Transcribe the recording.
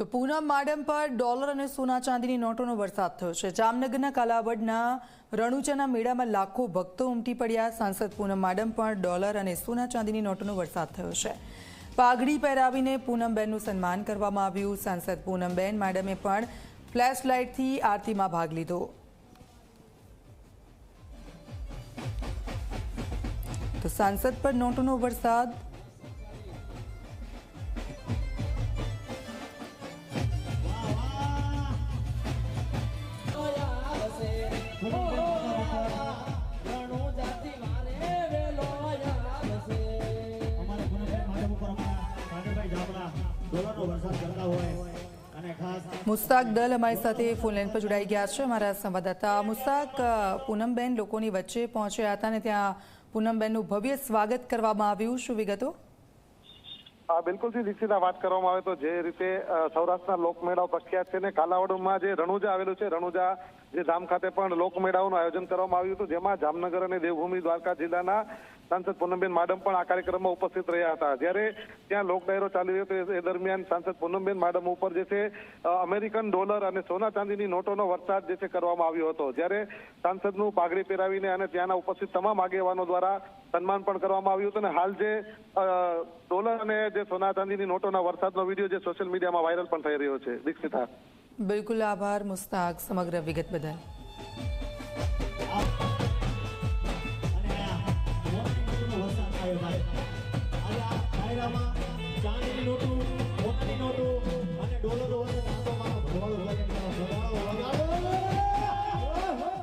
તો પૂનમ માડમ પર ડોલર અને સોના ચાંદીની નોટોનો વરસાદ થયો છે. જામનગરના કાલાવડના રણુચાના મેળામાં લાખો ભક્તો ઉમટી પડ્યા. સાંસદ પૂનમ માડમ પર ડોલર અને સોના ચાંદીની નોટોનો વરસાદ થયો છે. પાઘડી પહેરાવીને પૂનમબેનનું સન્માન કરવામાં આવ્યું. સાંસદ પૂનમબેન માડમે પણ ફ્લેશ લાઇટથી આરતીમાં ભાગ લીધો. તો સાંસદ પર નોટોનો વરસાદ મુસ્તાક દલ અમારી સાથે ફોનલાઈન પર જોડાઈ ગયા છે. અમારા સંવાદદાતા મુસ્તાક પૂનમબેન લોકોની વચ્ચે પહોંચ્યા હતા અને ત્યાં પૂનમબેનનું ભવ્ય સ્વાગત કરવામાં આવ્યું. શું વિગતો? બિલકુલથી દીક્ષિતા વાત કરવામાં આવે તો જે રીતે સૌરાષ્ટ્રના લોકમેળાઓ પ્રખ્યાત છે ને કાલાવડમાં જે રણુજા આવેલું છે, રણુજા જે ધામ ખાતે પણ લોકમેળાઓનું આયોજન કરવામાં આવ્યું હતું, જેમાં જામનગર અને દેવભૂમિ દ્વારકા જિલ્લાના સાંસદ પૂનમબેન માડમ પણ આ કાર્યક્રમમાં ઉપસ્થિત રહ્યા હતા. જ્યારે ત્યાં લોક ડાયરો ચાલી રહ્યો હતો, એ દરમિયાન સાંસદ પૂનમબેન માડમ ઉપર જે છે અમેરિકન ડોલર અને સોના ચાંદીની નોટોનો વરસાદ જે છે કરવામાં આવ્યો હતો. જ્યારે સાંસદનું પાઘડી પહેરાવીને અને ત્યાંના ઉપસ્થિત તમામ આગેવાનો દ્વારા સન્માન પણ કરવામાં આવ્યું હતું અને હાલ જે ડોલર અને જે સોના ચાંદીની નોટોના વરસાદનો વીડિયો જે સોશિયલ મીડિયામાં વાયરલ પણ થઈ રહ્યો છે. દીક્ષિતા. બિલકુલ આભાર, મુસ્તાક, સમગ્ર વિગત બદલ.